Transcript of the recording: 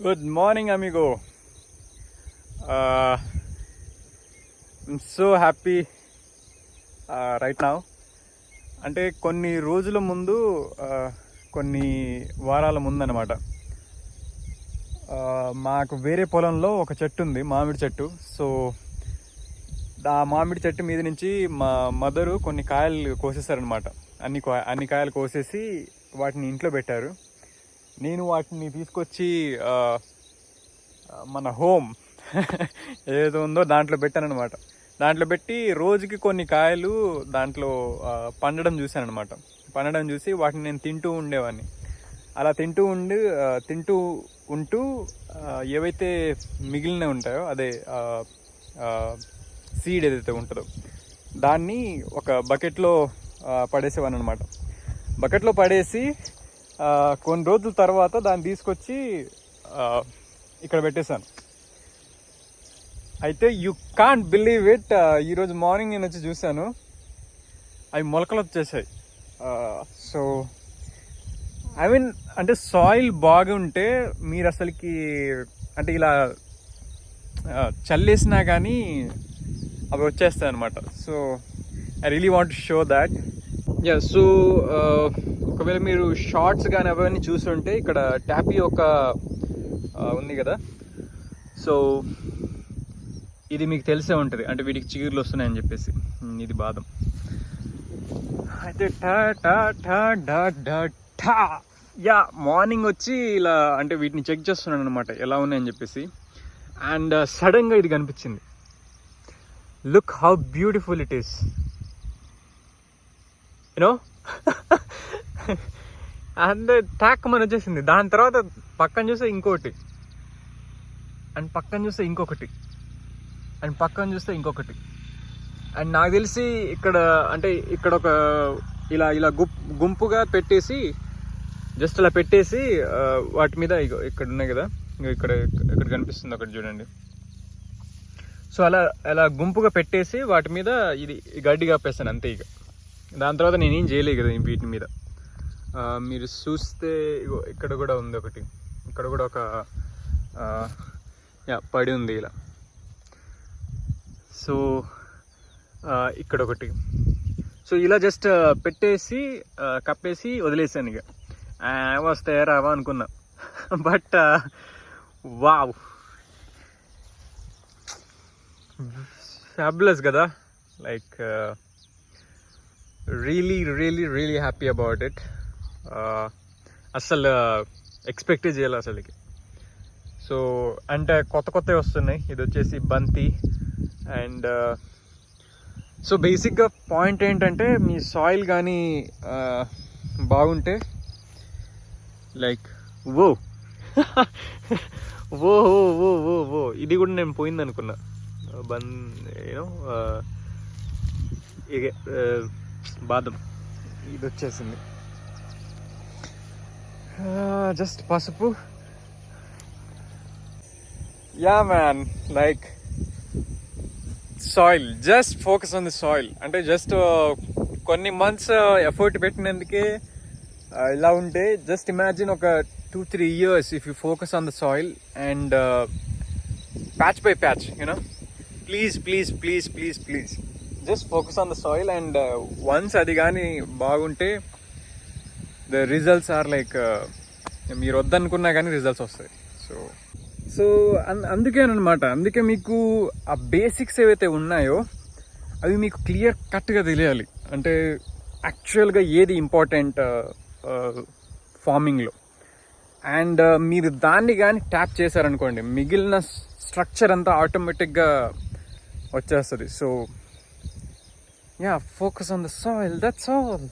Good morning, amigo. Uh, I'm so happy uh, right now. అంటే కొన్ని రోజుల ముందు uh, కొన్ని వారాల ముందు అనమాట uh, మాకు వేరే పొలంలో ఒక చెట్టు ఉంది మామిడి చెట్టు సో ఆ మామిడి చెట్టు మీద నుంచి మా మదరు కొన్ని కాయలు కోసేసారనమాట అన్ని అన్ని కాయలు కోసేసి వాటిని ఇంట్లో పెట్టారు నేను వాటిని తీసుకొచ్చి మన హోమ్ ఏదో ఉందో దాంట్లో పెట్టాను అనమాట దాంట్లో పెట్టి రోజుకి కొన్ని కాయలు దాంట్లో పండడం చూశానమాట పండడం చూసి వాటిని నేను తింటూ ఉండేవాడిని అలా తింటూ ఉండి తింటూ ఉంటూ ఏవైతే మిగిలినవి ఉంటాయో అదే సీడ్ ఏదైతే ఉంటుందో దాన్ని ఒక బకెట్లో పడేసేవాన్ని అనమాట బకెట్లో పడేసి కొన్ని రోజుల తర్వాత దాన్ని తీసుకొచ్చి ఇక్కడ పెట్టేశాను. అయితే యు కాంట్ బిలీవ్ ఇట్ ఈరోజు మార్నింగ్ నేను వచ్చి చూశాను. అవి మొలకలు వచ్చేసాయి. సో ఐ మీన్ అంటే సాయిల్ బాగుంటే మీరు అసలుకి అంటే ఇలా చల్లేసినా కానీ అవి వచ్చేస్తాయి అనమాట so I really want show that yeah so uh, ఒకవేళ మీరు షార్ట్స్ కానీ అవన్నీ చూస్తుంటే ఇక్కడ ట్యాపీ ఒక ఉంది కదా? సో ఇది మీకు తెలిసే ఉంటుంది. అంటే వీటికి చీరలు వస్తున్నాయని చెప్పేసి. ఇది బాదం. అయితే టా టా టా డా డా టా యా మార్నింగ్ వచ్చి ఇలా అంటే వీటిని చెక్ చేస్తున్నాను అనమాట ఎలా ఉన్నాయని చెప్పేసి. అండ్ సడన్గా uh, ఇది కనిపించింది. Look how beautiful it is you know? And ట్యాక్ మన వచ్చేసింది దాని తర్వాత పక్కన చూస్తే ఇంకోటి. అండ్ పక్కన చూస్తే ఇంకొకటి. అండ్ పక్కన చూస్తే ఇంకొకటి. అండ్ నాకు తెలిసి ఇక్కడ అంటే ఇక్కడ ఒక ఇలా ఇలా గుప్ గుంపుగా పెట్టేసి జస్ట్ అలా పెట్టేసి వాటి మీద ఇగో ఇక్కడ ఉన్నాయి కదా. ఇక్కడ ఇక్కడ కనిపిస్తుంది ఒకటి చూడండి. సో అలా అలా గుంపుగా పెట్టేసి వాటి మీద ఇది గడ్డి కప్పేస్తాను అంతే ఇక దాని తర్వాత నేనేం చేయలేదు కదా వీటి మీద. మీరు చూస్తే ఇక్కడ కూడా ఉంది ఒకటి. ఇక్కడ కూడా ఒక యా పడి ఉంది ఇలా. సో ఇక్కడ ఒకటి. సో ఇలా జస్ట్ పెట్టేసి కప్పేసి వదిలేసాను ఇక ఆ, వస్తాయా రావా అనుకున్నా. But wow. ఫ్యాబులస్ కదా. Like really really really happy about it అస్సలు uh, ఎక్స్పెక్ట్ చేయాలి అసలుకి. సో అంటే కొత్త కొత్తవి వస్తున్నాయి. ఇది వచ్చేసి బంతి అండ్ సో బేసిక్గా పాయింట్ ఏంటంటే మీ సాయిల్ కానీ uh, బాగుంటే like oh oh oh oh oh oh ఇది కూడా నేను పోయింది అనుకున్నా బన్ యూనో uh, ఇక బాదం. ఇది వచ్చేసింది జస్ట్ పసుపు. Yeah man like soil. Just focus on the soil. అంటే జస్ట్ కొన్ని మంత్స్ ఎఫర్ట్ పెట్టినందుకే ఇలా ఉంటే జస్ట్ ఇమాజిన్ ఒక two three years if you focus on the soil and patch by patch you know please please please please please. Just focus on the soil and once అది కానీ బాగుంటే the results are like మీరు వద్దనుకున్నా కానీ results వస్తాయి. So so అందుకేనమాట అందుకే మీకు ఆ basics ఏవైతే ఉన్నాయో అవి మీకు క్లియర్ కట్గా తెలియాలి. అంటే యాక్చువల్గా ఏది ఇంపార్టెంట్ ఫార్మింగ్లో అండ్ మీరు దాన్ని కానీ ట్యాప్ చేశారనుకోండి మిగిలిన స్ట్రక్చర్ అంతా ఆటోమేటిక్గా వచ్చేస్తుంది. So yeah focus on the soil that's all